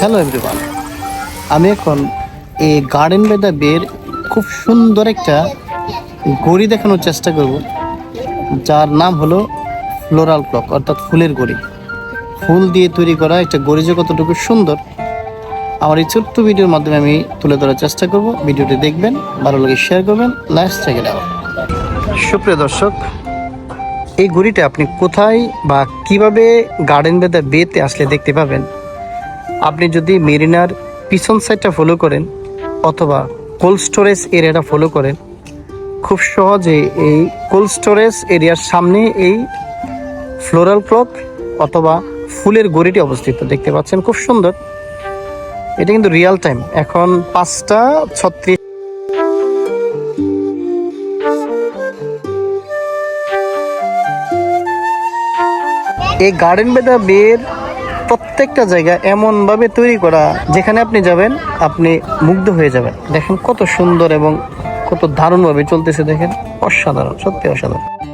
Hello everyone আমি এখন এই গার্ডেন বাই দ্য বের খুব সুন্দর একটা গড়ি দেখানোর চেষ্টা করব, যার নাম হলো ফ্লোরাল ক্লক অর্থাৎ ফুলের গড়ি। ফুল দিয়ে তৈরি করা একটা গড়ি যে কতটুকু সুন্দর। আমার এই ছোট্ট ভিডিওর মাধ্যমে আমি তুলে ধরার চেষ্টা করব। ভিডিওটি দেখবেন, ভালো লাগে শেয়ার করবেন লাস্ট থেকে দেওয়া সুপ্রিয় দর্শক, এই ঘড়িটা আপনি কোথায় বা কীভাবে গার্ডেন বাই দ্য বেতে আসলে দেখতে পাবেন? আপনি যদি মেরিনার পিছন সাইডটা ফলো করেন অথবা কোল্ড স্টোরেজ এরিয়াটা ফলো করেন, খুব সহজে এই কোল্ড স্টোরেজ এরিয়ার সামনে এই ফ্লোরাল ক্লক অথবা ফুলের গড়িটি অবস্থিত। দেখতে পাচ্ছেন খুব সুন্দর। এটা কিন্তু রিয়াল টাইম এখন পাঁচটা ছত্রিশ এই গার্ডেন বেদা বের প্রত্যেকটা জায়গা এমনভাবে তৈরি করা, যেখানে আপনি যাবেন, আপনি মুগ্ধ হয়ে যাবেন। দেখেন কত সুন্দর এবং কত দারুণভাবে চলতেছে, দেখেন। অসাধারণ, সত্যি অসাধারণ।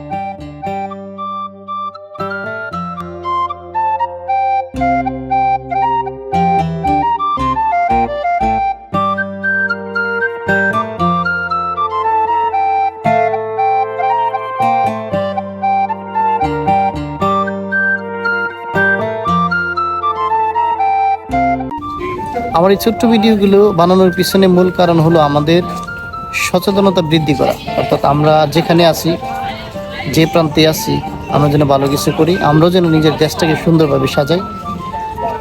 আমার এই ছোট্ট ভিডিওগুলো বানানোর পিছনে মূল কারণ হলো আমাদের সচেতনতা বৃদ্ধি করা। অর্থাৎ আমরা যেখানে আছি, যে প্রান্তে আছি, আমরা যেন ভালো কিছু করি, আমরাও যেন নিজের দেশটাকে সুন্দরভাবে সাজাই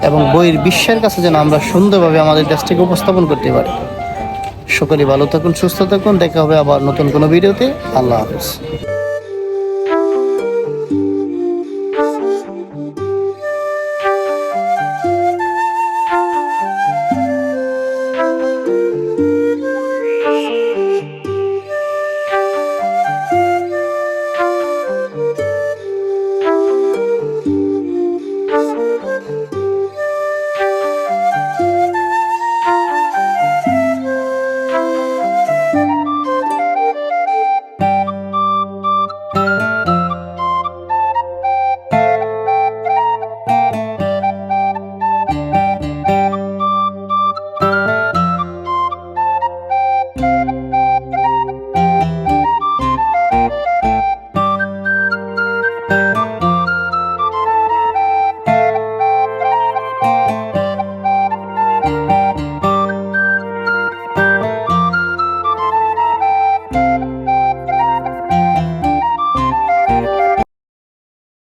এবং বইয়ের বিশ্বের কাছে যেন আমরা সুন্দরভাবে আমাদের দেশটাকে উপস্থাপন করতে পারি। সকলে ভালো থাকুন, সুস্থ থাকুন, দেখা হবে আবার নতুন কোনো ভিডিওতে। আল্লাহ হাফিজ।